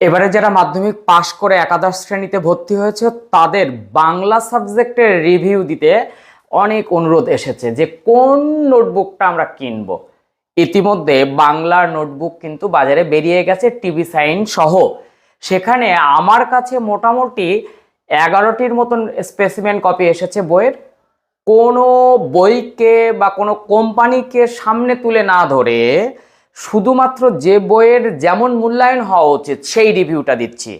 এবারে যারা মাধ্যমিক পাশ করে একাদশ শ্রেণীতে ভর্তি হয়েছে, তাদের বাংলা সাবজেক্টের রিভিউ দিতে অনেক অনুরোধ এসেছে যে কোন নোটবুকটা আমরা কিনবো। ইতিমধ্যে বাংলার নোটবুক কিন্তু বাজারে বেরিয়ে গেছে, টিভি সাইন সহ। সেখানে আমার কাছে মোটামুটি এগারোটির মতন স্পেসিমেন কপি এসেছে বইয়ের। কোনো বইকে বা কোনো কোম্পানিকে সামনে তুলে না ধরে শুধুমাত্র যে বইয়ের যেমন মূল্যায়ন হওয়া উচিত, সেই রিভিউটা দিচ্ছি।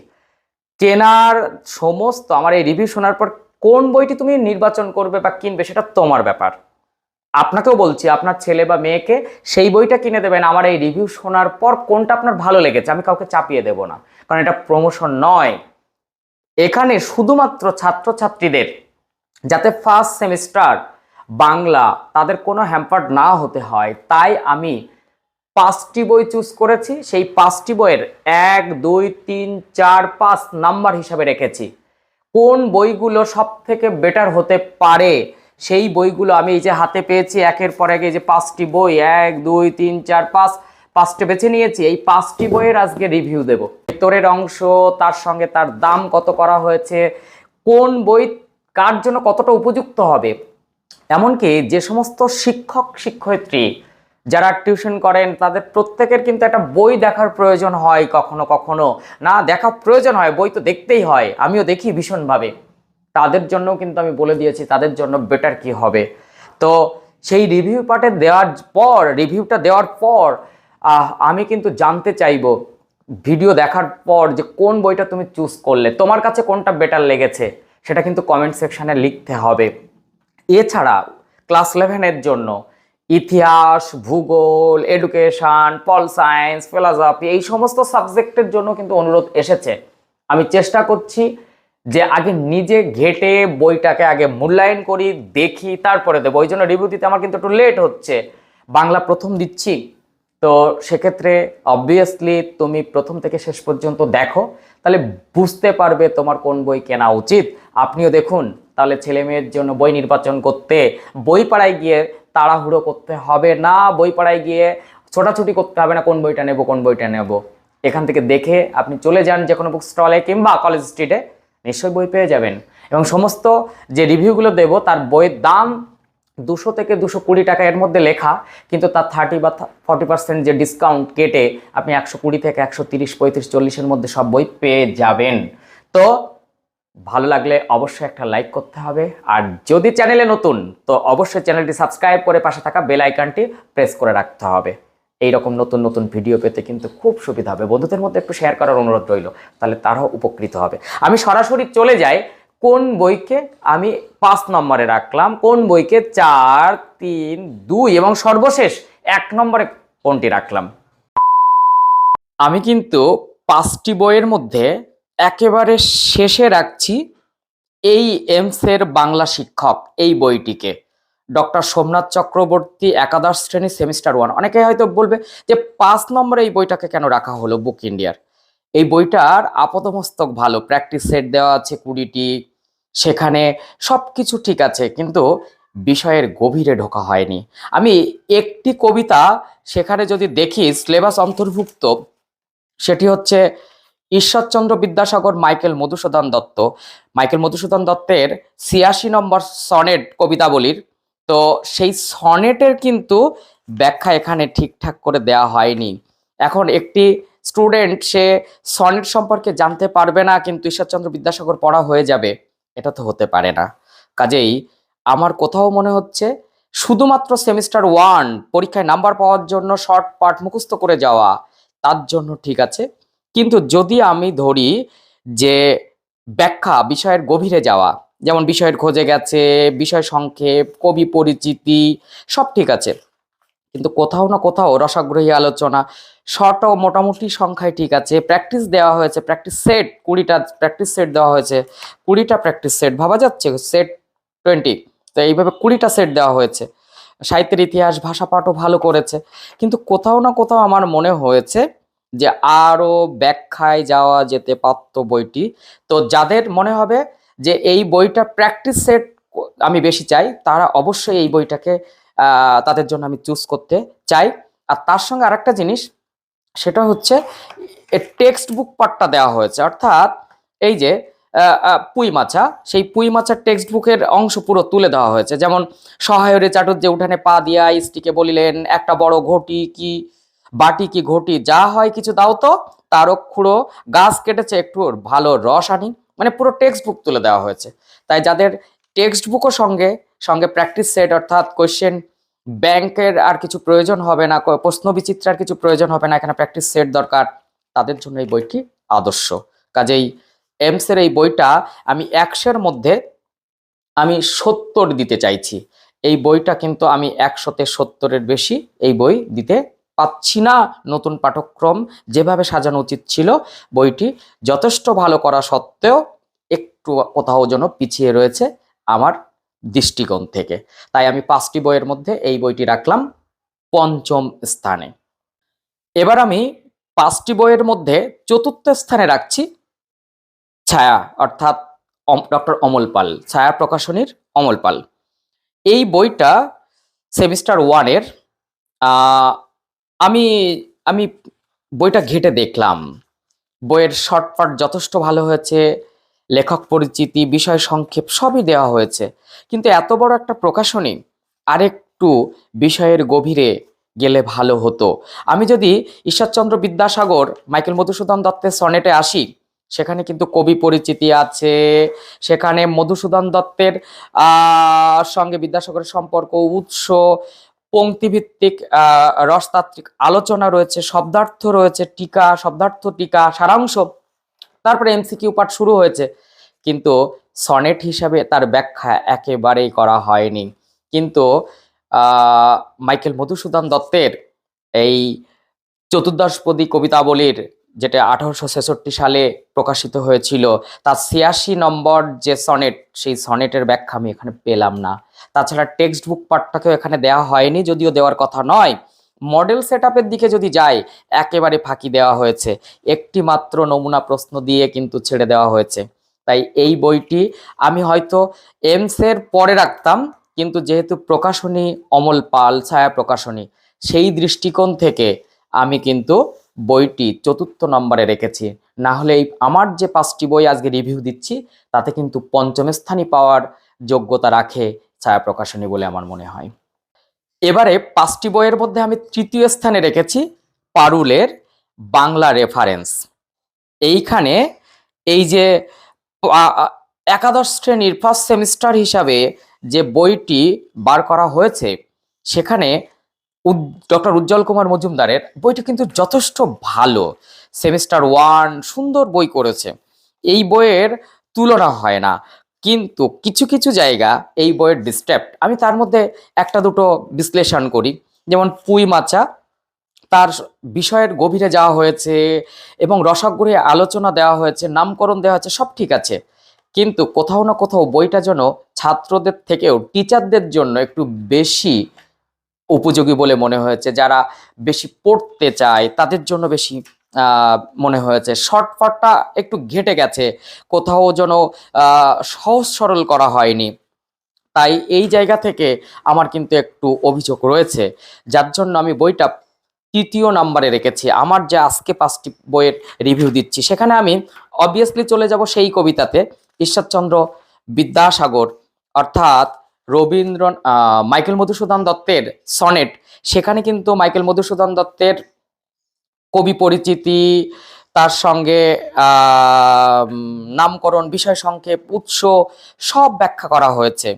কেনার সমস্ত, আমার এই রিভিউ শোনার পর কোন বইটি তুমি নির্বাচন করবে বা কিনবে সেটা তোমার ব্যাপার। আপনাকেও বলছি, আপনার ছেলে বা মেয়েকে সেই বইটা কিনে দেবেন, আমার এই রিভিউ শোনার পর কোনটা আপনার ভালো লেগেছে আমি কাউকে চাপিয়ে দেব না। কারণ এটা প্রমোশন নয়। এখানে শুধুমাত্র ছাত্রছাত্রীদের, যাতে ফার্স্ট সেমিস্টার বাংলা, তাদের কোনো হ্যাম্পার্ড না হতে হয়, তাই আমি পাঁচটি বই চুজ করেছি, সেই পাঁচটি বইয়ের এক, দুই, তিন, চার, পাঁচ নাম্বার হিসাবে রেখেছি। কোন বইগুলো সব থেকে বেটার হতে পারে? সেই বইগুলো আমি এই যে হাতে পেয়েছি, একের পর এক এই যে পাঁচটি বই, এক, দুই, তিন, চার, পাঁচ, পাঁচটি বেছে নিয়েছি, এই পাঁচটি বইয়ের আজকে রিভিউ দেব। ভেতরের অংশ, তার সঙ্গে তার দাম কত করা হয়েছে, কোন বই কার জন্য কতটা উপযুক্ত হবে? এমনকি যে সমস্ত শিক্ষক, শিক্ষয়িত্রী যারা টিউশন করেন, তাদের প্রত্যেকের কিন্তু একটা বই দেখার প্রয়োজন হয় কখনো কখনো। না দেখা প্রয়োজন হয়, বই তো দেখতেই হয়, আমিও দেখি ভীষণভাবে। তাদের জন্য কিন্তু আমি বলে দিয়েছি, তাদের জন্য বেটার কি হবে। তো সেই রিভিউ পার্টে দেওয়ার পর রিভিউটা দেওয়ার পর আমি কিন্তু জানতে চাইব ভিডিও দেখার পর যে কোন বইটা তুমি চুজ করলে, তোমার কাছে কোনটা বেটার লেগেছে, সেটা কিন্তু কমেন্ট সেকশানে লিখতে হবে। এছাড়া ক্লাস ইলেভেনের জন্য ইতিহাস, ভূগোল এডুকেশন পল সায়েন্স ফিলসফি এই সমস্ত সাবজেক্টের জন্য কিন্তু অনুরোধ এসেছে। আমি চেষ্টা করছি যে আগে নিজে ঘেটে বইটাকে আগে মূল্যায়ন করি, দেখি, তারপরে দেবো। ওই জন্য রিভিউ দিতে আমার কিন্তু একটু লেট হচ্ছে। বাংলা প্রথম দিচ্ছি। তো সেক্ষেত্রে অবভিয়াসলি তুমি প্রথম থেকে শেষ পর্যন্ত দেখো। তাহলে বুঝতে পারবে তোমার কোন বই কেনা উচিত। আপনিও দেখুন, তাহলে ছেলে মেয়ের জন্য বই নির্বাচন করতে। বই পাড়ায় গিয়ে তাড়াহুড়ো করতে হবে না। বই পাড়ায় গিয়ে ছোটাছুটি করতে হবে না, কোন বইটা নেব, কোন বইটা নেব। এখান থেকে দেখে আপনি চলে যান যে কোনো বুক স্টলে কিংবা কলেজ স্ট্রিটে নিশ্চয়ই বই পেয়ে যাবেন। এবং সমস্ত যে রিভিউগুলো দেব, তার বইয়ের দাম দুশো থেকে দুশো কুড়ি টাকা এর মধ্যে লেখা, কিন্তু তার থার্টি বা ফর্টি পার্সেন্ট যে ডিসকাউন্ট কেটে আপনি একশো কুড়ি থেকে একশো তিরিশ, পঁয়ত্রিশ, চল্লিশের মধ্যে সব বই পেয়ে যাবেন। তো ভালো লাগলে অবশ্যই একটা লাইক করতে হবে। আর যদি চ্যানেলে নতুন, তো অবশ্যই চ্যানেলটি সাবস্ক্রাইব করে পাশে থাকা বেল আইকনটি প্রেস করে রাখতে হবে। এই রকম নতুন নতুন ভিডিও পেতে কিন্তু খুব সুবিধা হবে। বন্ধুদের মধ্যে একটু শেয়ার করার অনুরোধ রইল, তাহলে তারাও উপকৃত হবে। আমি সরাসরি চলে যাই, কোন বইকে আমি পাঁচ নম্বরে রাখলাম, কোন বইকে চার, তিন, দুই এবং সর্বশেষ এক নম্বরে কোনটি রাখলাম? আমি কিন্তু পাঁচটি বইয়ের মধ্যে একেবারে শেষে রাখছি এই এমসের বাংলা শিক্ষক এই বইটিকে। ডক্টর সোমনাথ চক্রবর্তী, একাদশ শ্রেণি, সেমিস্টার ওয়ান। অনেকে হয়তো বলবে যে পাঁচ নম্বরে এই বইটাকে কেন রাখা হলো বুক ইন্ডিয়ার? এই বইটার আপাতমস্তক ভালো, প্র্যাকটিস সেট দেওয়া আছে কুড়িটি, সেখানে সব কিছু ঠিক আছে, কিন্তু বিষয়ের গভীরে ঢোকা হয়নি। আমি একটি কবিতা সেখানে যদি দেখি, সিলেবাস অন্তর্ভুক্ত, সেটি হচ্ছে ঈশ্বরচন্দ্র বিদ্যাসাগর, মাইকেল মধুসূদন দত্ত। মাইকেল মধুসূদন দত্তের ছিয়াশি নম্বর সনেট কবিতাবলীর, তো সেই সনেটের কিন্তু ব্যাখ্যা এখানে ঠিকঠাক করে দেওয়া হয়নি। এখন একটি স্টুডেন্ট সে সনেট সম্পর্কে জানতে পারবে না, কিন্তু ঈশ্বরচন্দ্র বিদ্যাসাগর পড়া হয়ে যাবে। এটা তো হতে পারে না। কাজেই আমার কোথাও মনে হচ্ছে, শুধুমাত্র সেমিস্টার ওয়ান পরীক্ষায় নাম্বার পাওয়ার জন্য শর্ট পার্ট মুখস্থ করে যাওয়া, তার জন্য ঠিক আছে। কিন্তু যদি আমি ধরি যে ব্যাখ্যা বিষয়ের গভীরে যাওয়া, যেমন বিষয়ের খোঁজে গেছে, বিষয় সংক্ষেপ, কবি পরিচিতি, সব ঠিক আছে। কিন্তু কোথাও না কোথাও রসাগ্রহী আলোচনা শর্টও মোটামুটি সংখ্যায় ঠিক আছে, প্র্যাকটিস দেওয়া হয়েছে, প্র্যাকটিস সেট, কুড়িটা প্র্যাকটিস সেট দেওয়া হয়েছে, কুড়িটা প্র্যাকটিস সেট, ভাবা যাচ্ছে সেট টোয়েন্টি, তো এইভাবে কুড়িটা সেট দেওয়া হয়েছে। সাহিত্যের ইতিহাস, ভাষা, পাঠও ভালো করেছে। কিন্তু কোথাও না কোথাও আমার মনে হয়েছে যে আরও ব্যাখ্যায় যাওয়া যেতে পারত বইটি। তো যাদের মনে হবে যে এই বইটা প্র্যাকটিস সেট আমি বেশি চাই, তারা অবশ্যই এই বইটাকে তাদের জন্য আমি চুজ করতে চাই। আর তার সঙ্গে আরেকটা জিনিস, সেটা হচ্ছে টেক্সট বুক পার্টটা দেওয়া হয়েছে। অর্থাৎ এই যে পুঁই মাছা, সেই পুঁই মাছার টেক্সট বুকের অংশ পুরো তুলে দেওয়া হয়েছে। যেমন সহায়রে চাটুর্যে উঠানে পা দিয়া স্টিকে বলিলেন, একটা বড় ঘটি কি বাটি কি ঘটি, যা হয় কিছু দাও তো। তারও খুঁড়ো গাছ কেটেছে, একটু ভালো রস আনি। মানে পুরো টেক্সট বুক তুলে দেওয়া হয়েছে। তাই যাদের টেক্সট বুকও সঙ্গে সঙ্গে প্র্যাকটিস সেট অর্থাৎ কোয়েশ্চেন ব্যাংকের আর কিছু প্রয়োজন হবে না প্রশ্ন বিচিত্রার কিছু প্রয়োজন হবে না, এখানে প্র্যাকটিস সেট দরকার। তাদের জন্য এই বইটি আদর্শ। কাজেই এমসের এই বইটা আমি একশোর মধ্যে আমি সত্তর দিতে চাইছি। এই বইটা কিন্তু আমি একশোতে সত্তরের বেশি এই বই দিতে পাচ্ছি না নতুন পাঠক্রম যেভাবে সাজানো উচিত ছিল, বইটি যথেষ্ট ভালো করা সত্ত্বেও একটু কোথাও যেন পিছিয়ে রয়েছে আমার দৃষ্টিকোণ থেকে। তাই আমি পাঁচটি বইয়ের মধ্যে এই বইটি রাখলাম পঞ্চম স্থানে। এবার আমি পাঁচটি বইয়ের মধ্যে চতুর্থ স্থানে রাখছি ছায়া, অর্থাৎ ডক্টর অমল পাল, ছায়া প্রকাশনীর অমল পাল। এই বইটা সেমিস্টার ওয়ানের আমি আমি বইটা ঘেটে দেখলাম। বইয়ের শর্টপাট যথেষ্ট ভালো হয়েছে, লেখক পরিচিতি, বিষয় সংক্ষেপ সবই দেওয়া হয়েছে। কিন্তু এত বড় একটা প্রকাশনী আরেকটু বিষয়ের গভীরে গেলে ভালো হতো। আমি যদি ঈশ্বরচন্দ্র বিদ্যাসাগর, মাইকেল মধুসূদন দত্তের সনেটে আসি, সেখানে কিন্তু কবি পরিচিতি আছে। সেখানে মধুসূদন দত্তের সঙ্গে বিদ্যাসাগরের সম্পর্ক, উৎস পঙ্ক্তিভিত্তিক রসতাত্ত্বিক আলোচনা রয়েছে, শব্দার্থ রয়েছে, টিকা, শব্দার্থ টিকা, সারাংশ। তারপরে এমসিকিউ পাঠ শুরু হয়েছে। কিন্তু সনেট হিসাবে তার ব্যাখ্যা একেবারেই করা হয়নি। কিন্তু মাইকেল মধুসূদন দত্তের এই চতুর্দশপদী কবিতাবলীর যেটা আঠারোশো ছেষট্টি সালে প্রকাশিত হয়েছিল, তার ছিয়াশি নম্বর যে সনেট, সেই সনেটের ব্যাখ্যা আমি এখানে পেলাম না। তাছাড়া টেক্সট বুক পার্টটাকেও এখানে দেওয়া হয়নি, যদিও দেওয়ার কথা নয়। মডেল সেট দিকে যদি যাই, একেবারে ফাঁকি দেওয়া হয়েছে। একটি মাত্র নমুনা প্রশ্ন দিয়ে কিন্তু ছেড়ে দেওয়া হয়েছে। তাই এই বইটি আমি হয়তো এমসের পরে রাখতাম, কিন্তু যেহেতু প্রকাশনী অমল পাল, ছায়া প্রকাশনী, সেই দৃষ্টিকোণ থেকে আমি কিন্তু বইটি চতুর্থ নম্বরে রেখেছি। না হলে এই আমার যে পাঁচটি বই আজকে রিভিউ দিচ্ছি, তাতে কিন্তু পঞ্চম স্থানই পাওয়ার যোগ্যতা রাখে ছায়া প্রকাশনী বলে আমার মনে হয়। এবারে পাঁচটি বইয়ের মধ্যে আমি তৃতীয় স্থানে রেখেছি, পারুলের বাংলা রেফারেন্স। এইখানে এই যে একাদশ শ্রেণির ফার্স্ট সেমিস্টার হিসাবে যে বইটি বার করা হয়েছে, সেখানে ডক্টর উজ্জ্বল কুমার মজুমদারের বইটা কিন্তু যথেষ্ট ভালো। সেমিস্টার ওয়ান সুন্দর বই করেছে। এই বইয়ের তুলনা হয় না। কিন্তু কিছু কিছু জায়গা এই বইয়ের ডিস্টার্ব আমি তার মধ্যে একটা দুটো বিশ্লেষণ করি। যেমন পুঁই মাচা, তার বিষয়ের গভীরে যাওয়া হয়েছে এবং রসগ্রহে আলোচনা দেওয়া হয়েছে, নামকরণ দেওয়া হয়েছে, সব ঠিক আছে। কিন্তু কোথাও না কোথাও বইটা যেন ছাত্রদের থেকেও টিচারদের জন্য একটু বেশি উপযোগী বলে মনে হয়েছে। যারা বেশি পড়তে চায়, তাদের জন্য বেশি মনে হয়েছে। শর্টফটটা একটু ঘেটে গেছে। কোথাও যেন সহজ সরল করা হয়নি। তাই এই জায়গা থেকে আমার কিন্তু একটু অভিযোগ রয়েছে। যার জন্য আমি বইটা তৃতীয় নাম্বারে রেখেছি। আমার যে আজকে পাঁচটি বইয়ের রিভিউ দিচ্ছি, সেখানে আমি অবভিয়াসলি চলে যাব সেই কবিতাতে। ঈশ্বরচন্দ্র বিদ্যাসাগর। অর্থাৎ রবীন্দ্র মাইকেল মধুসূদন দত্তের সনেট। সেখানে কিন্তু মাইকেল মধুসূদন দত্তের কবি পরিচিতি, তার সঙ্গে নামকরণ, বিষয় সংক্ষেপ, উৎস সব ব্যাখ্যা করা হয়েছে।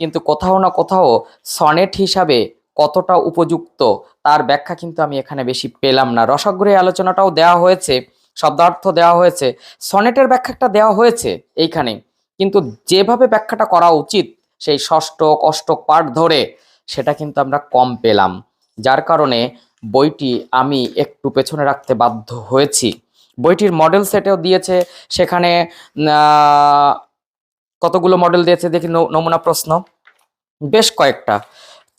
কিন্তু কোথাও না কোথাও সনেট হিসাবে কতটা উপযুক্ত, তার ব্যাখ্যা কিন্তু আমি এখানে বেশি পেলাম না। রসগ্রহে আলোচনাটাও দেওয়া হয়েছে, শব্দার্থ দেওয়া হয়েছে। সনেটের ব্যাখ্যাটা দেওয়া হয়েছে এইখানে। কিন্তু যেভাবে ব্যাখ্যাটা করা উচিত সেই ষষ্ঠক অষ্টক পাঠ ধরে সেটা কিন্তু আমরা কম পেলাম। যার কারণে বইটি আমি একটু পেছনে রাখতে বাধ্য হয়েছি। বইটির মডেল সেটেও দিয়েছে, সেখানে কতগুলো মডেল দিয়েছে দেখি নমুনা প্রশ্ন। বেশ কয়েকটা।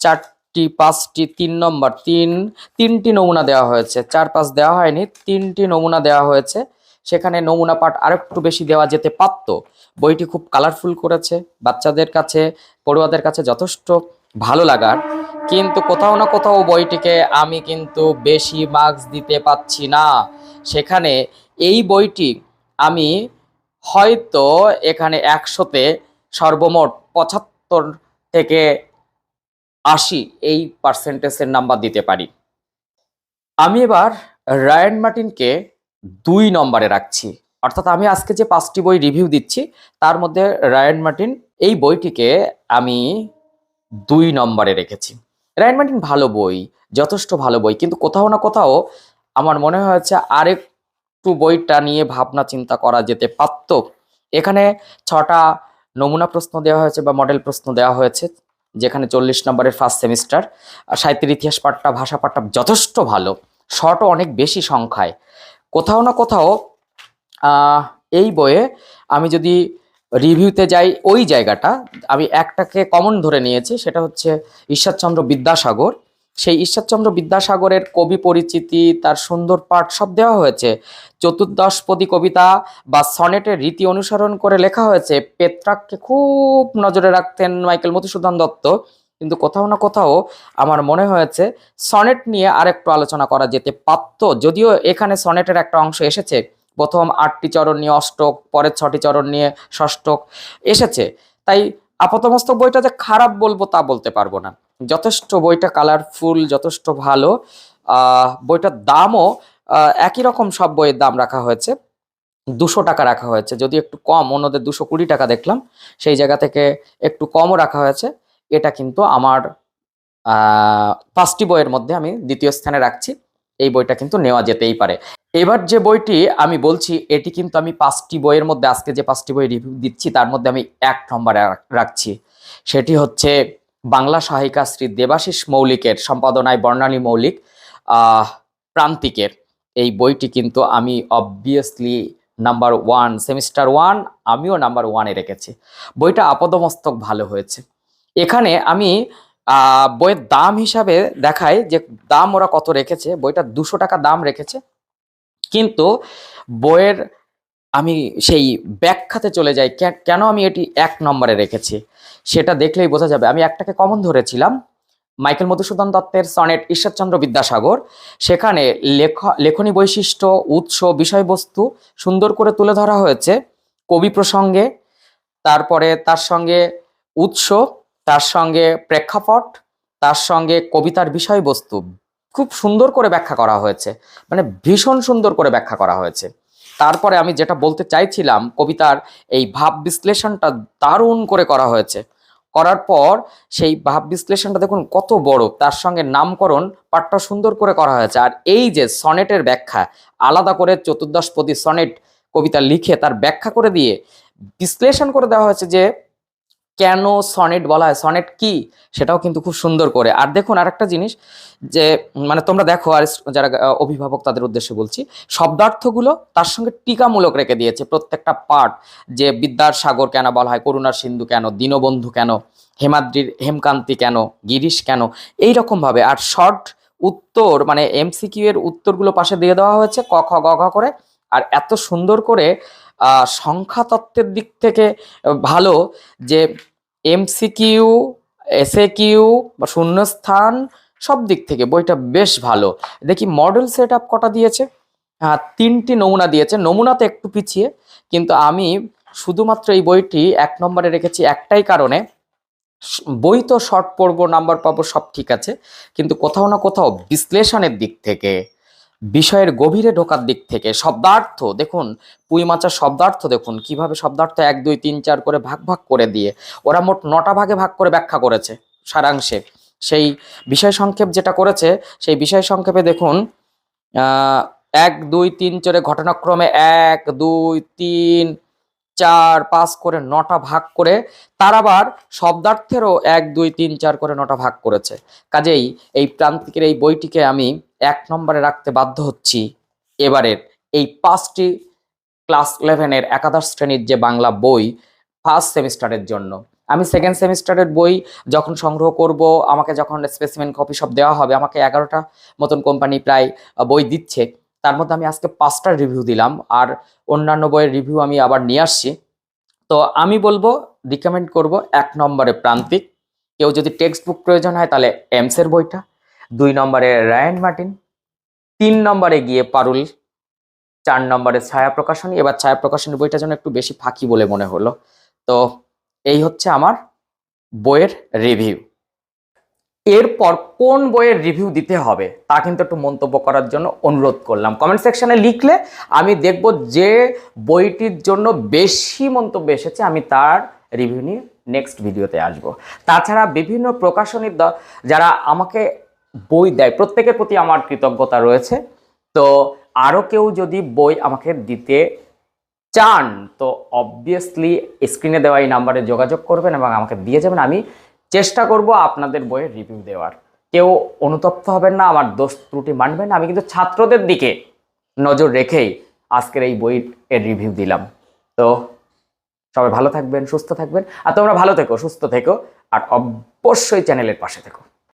চারটি, পাঁচটি, তিন নম্বর, তিন, তিনটি নমুনা দেওয়া হয়েছে। চার, পাঁচ দেওয়া হয়নি, তিনটি নমুনা দেওয়া হয়েছে। সেখানে নমুনা পাঠ আরেকটু বেশি দেওয়া যেতে পারত। বইটি খুব কালারফুল করেছে, বাচ্চাদের কাছে, পড়ুয়াদের কাছে যথেষ্ট ভালো লাগার। কিন্তু কোথাও না কোথাও বইটিকে আমি কিন্তু বেশি মার্কস দিতে পাচ্ছি না। সেখানে এই বইটি আমি হয়তো এখানে একশোতে সর্বমোট পঁচাত্তর থেকে আশি এই পার্সেন্টেজের নাম্বার দিতে পারি। আমি এবার রায়ান মার্টিনকে দুই নম্বরে রাখছি। অর্থাৎ আমি আজকে যে পাঁচটি বই রিভিউ দিচ্ছি, তার মধ্যে রায়ান মার্টিন, এই বইটিকে আমি দুই নম্বরে রেখেছি। রায়ান মার্টিন ভালো বই, যথেষ্ট ভালো বই, কিন্তু কোথাও না কোথাও আমার মনে হয়েছে আরেকটু বইটা নিয়ে ভাবনা চিন্তা করা যেতে পারত। এখানে ছটা নমুনা প্রশ্ন দেওয়া হয়েছে বা মডেল প্রশ্ন দেওয়া হয়েছে, যেখানে চল্লিশ নম্বরের ফার্স্ট সেমিস্টার সাহিত্যের ইতিহাস পাঠটা, ভাষা পাঠটা যথেষ্ট ভালো শর্টও অনেক বেশি সংখ্যায়। কোথাও না কোথাও এই বইয়ে আমি যদি রিভিউতে যাই ওই জায়গাটা, আমি একটাকে কমন ধরে নিয়েছি, সেটা হচ্ছে ঈশ্বরচন্দ্র বিদ্যাসাগর। সেই ঈশ্বরচন্দ্র বিদ্যাসাগরের কবি পরিচিতি, তার সুন্দর পাঠ সব দেওয়া হয়েছে। চতুর্দশপদী কবিতা বা সনেটের রীতি অনুসরণ করে লেখা হয়েছে। পেত্রাককে খুব নজরে রাখতেন মাইকেল মধুসূদন দত্ত। কিন্তু কোথাও না কোথাও আমার মনে হয়েছে, সনেট নিয়ে আরেকটু আলোচনা করা যেতে পারত। যদিও এখানে সনেটের একটা অংশ এসেছে প্রথম আটটি চরণ নিয়ে অষ্টক, পরের ছটি চরণ নিয়ে ষষ্ঠক এসেছে। তাই আপাতমস্তক বইটা যে খারাপ বলব তা বলতে পারব না। যথেষ্ট বইটা কালারফুল যথেষ্ট ভালো বইটার দামও একই রকম সব বইয়ের দাম রাখা হয়েছে। দুশো টাকা রাখা হয়েছে, যদি একটু কম, অন্যদের দুশো কুড়ি টাকা দেখলাম, সেই জায়গা থেকে একটু কমও রাখা হয়েছে। এটা কিন্তু আমার পাঁচটি বইয়ের মধ্যে আমি দ্বিতীয় স্থানে রাখছি। এই বইটা কিন্তু নেওয়া যেতেই পারে। এবার যে বইটি আমি বলছি, এটি কিন্তু আমি পাঁচটি বইয়ের মধ্যে, আজকে যে পাঁচটি বই রিভিউ দিচ্ছি, তার মধ্যে আমি এক নম্বরে রাখ- রাখছি। সেটি হচ্ছে বাংলা সহায়িকা শ্রী দেবাশিস মৌলিকের সম্পাদনায় বর্ণালী মৌলিক প্রান্তিকের। এই বইটি কিন্তু আমি obviously number one semester one আমিও নাম্বার ওয়ানে রেখেছি। বইটা আপদমস্তক ভালো হয়েছে। এখানে আমি বইয়ের দাম হিসাবে দেখায় যে দাম ওরা কত রেখেছে, বইটা দুশো টাকা দাম রেখেছে। কিন্তু বইয়ের আমি সেই ব্যাখ্যাতে চলে যাই, কেন আমি এটি এক নম্বরে রেখেছি? সেটা দেখলেই বোঝা যাবে। আমি একটাকে কমন ধরেছিলাম, মাইকেল মধুসূদন দত্তের সনেট ঈশ্বরচন্দ্র বিদ্যাসাগর। সেখানে লেখ, লেখনী বৈশিষ্ট্য, উৎস, বিষয়বস্তু সুন্দর করে তুলে ধরা হয়েছে কবি প্রসঙ্গে, তারপরে তার সঙ্গে উৎস তার সঙ্গে প্রেক্ষাপট, তার সঙ্গে কবিতার বিষয়বস্তু খুব সুন্দর করে ব্যাখ্যা করা হয়েছে মানে ভীষণ সুন্দর করে ব্যাখ্যা করা হয়েছে। তারপরে আমি যেটা বলতে চাইছিলাম, কবিতার এই ভাব বিশ্লেষণটা দারুণ করে করা হয়েছে। করার পর সেই ভাব বিশ্লেষণটা দেখুন কত বড়, তার সঙ্গে নামকরণ পাঠটা সুন্দর করে করা হয়েছে। আর এই যে সনেটের ব্যাখ্যা, আলাদা করে চতুর্দশপদী সনেট কবিতা লিখে তার ব্যাখ্যা করে দিয়ে বিশ্লেষণ করে দেওয়া হয়েছে যে কেন সনেট বলা হয়? সনেট কি? সেটাও কিন্তু খুব সুন্দর করে। আর দেখুন আরেকটা জিনিস যে মানে তোমরা দেখো, আর যারা অভিভাবক তাদের উদ্দেশ্যে বলছি, শব্দার্থগুলো তার সঙ্গে টিকামূলক রেখে দিয়েছে প্রত্যেকটা পার্ট যে, বিদ্যার সাগর কেন বলা হয়, করুণার সিন্ধু কেন, দীনবন্ধু কেন, হেমাদ্রির, হেমকান্তি কেন, গিরিশ কেন, এই ভাবে আর শর্ট উত্তর মানে এমসিকিউ এর উত্তরগুলো পাশে দিয়ে দেওয়া হয়েছে, ক, খ, গ, ঘ করে। আর এত সুন্দর করে আহ, সংখ্যা তত্ত্বের দিক থেকে ভালো যে এমসিকিউ এসএ কিউ বা শূন্যস্থান সব দিক থেকে বইটা বেশ ভালো। দেখি মডেল সেট আপ কটা দিয়েছে? হ্যাঁ তিনটি নমুনা দিয়েছে। নমুনাতে একটু পিছিয়ে কিন্তু আমি শুধুমাত্র এই বইটি এক নম্বরে রেখেছি একটাই কারণে। বই তো শর্ট পড়ব নাম্বার পাবো সব ঠিক আছে কিন্তু কোথাও না কোথাও বিশ্লেষণের দিক থেকে বিষয়ের গভীরে ঢোকার দিক থেকে শব্দার্থ, দেখুন, পুঁই মাচার শব্দার্থ দেখুন, কীভাবে শব্দার্থ এক, দুই, তিন, চার করে ভাগ ভাগ করে দিয়ে ওরা মোট নটা ভাগে ভাগ করে ব্যাখ্যা করেছে সারাংশে। সেই বিষয় সংক্ষেপ যেটা করেছে, সেই বিষয় সংক্ষেপে দেখুন এক, দুই, তিন চারে ঘটনাক্রমে এক, দুই, তিন, চার, পাঁচ করে নটা ভাগ করে তার আবার শব্দার্থেরও এক, দুই, তিন, চার করে নটা ভাগ করেছে। কাজেই এই প্রান্তিকের এই বইটিকে আমি এক নম্বরে রাখতে বাধ্য হচ্ছি। এবারের এই পাঁচটি ক্লাস ইলেভেনের একাদশ শ্রেণির যে বাংলা বই ফার্স্ট সেমিস্টারের জন্য। আমি সেকেন্ড সেমিস্টারের বই যখন সংগ্রহ করব, আমাকে যখন স্পেসিমেন কপি সব দেওয়া হবে, আমাকে এগারোটা মতন কোম্পানি প্রায় বই দিচ্ছে। তার মধ্যে আমি আজকে পাঁচটার রিভিউ দিলাম আর অন্যান্য বইয়ের রিভিউ আমি আবার নিয়ে আসছি। তো আমি বলব রিকমেন্ড করব এক নম্বরে প্রান্তিক। কেউ যদি টেক্সট বুক প্রয়োজন হয়, তাহলে এমসের বইটা। দুই নম্বরে রায়ান মার্টিন, তিন নম্বরে গিয়ে পারুল, চার নম্বরে ছায়া প্রকাশনী। এবার ছায়া প্রকাশনী বইটা যেন একটু বেশি ফাঁকি বলে মনে হলো। তো এই হচ্ছে আমার বইয়ের রিভিউ এরপর কোন বইয়ের রিভিউ দিতে হবে, তা কিন্তু একটু মন্তব্য করার জন্য অনুরোধ করলাম। কমেন্ট সেকশনে লিখলে আমি দেখব যে বইটির জন্য বেশি মন্তব্য এসেছে, আমি তার রিভিউ নিয়ে নেক্সট ভিডিওতে আসব। তাছাড়া বিভিন্ন প্রকাশনীর যারা আমাকে বই দেয়। প্রত্যেকের প্রতি আমার কৃতজ্ঞতা রয়েছে। তো আরও কেউ যদি বই আমাকে দিতে চান, তো অবভিয়াসলি স্ক্রিনে দেওয়া এই নাম্বারে যোগাযোগ করবেন এবং আমাকে দিয়ে যাবেন। আমি চেষ্টা করব আপনাদের বইয়ের রিভিউ দেওয়ার। কেউ অনুতপ্ত হবেন না, আমার দোষ ত্রুটি মানবেন না। আমি কিন্তু ছাত্রদের দিকে নজর রেখেই আজকের এই বইয়ের রিভিউ দিলাম। তো সবাই ভালো থাকবেন, সুস্থ থাকবেন। আর তোমরা ভালো থেকো, সুস্থ থেকো। আর অবশ্যই চ্যানেলের পাশে থেকো।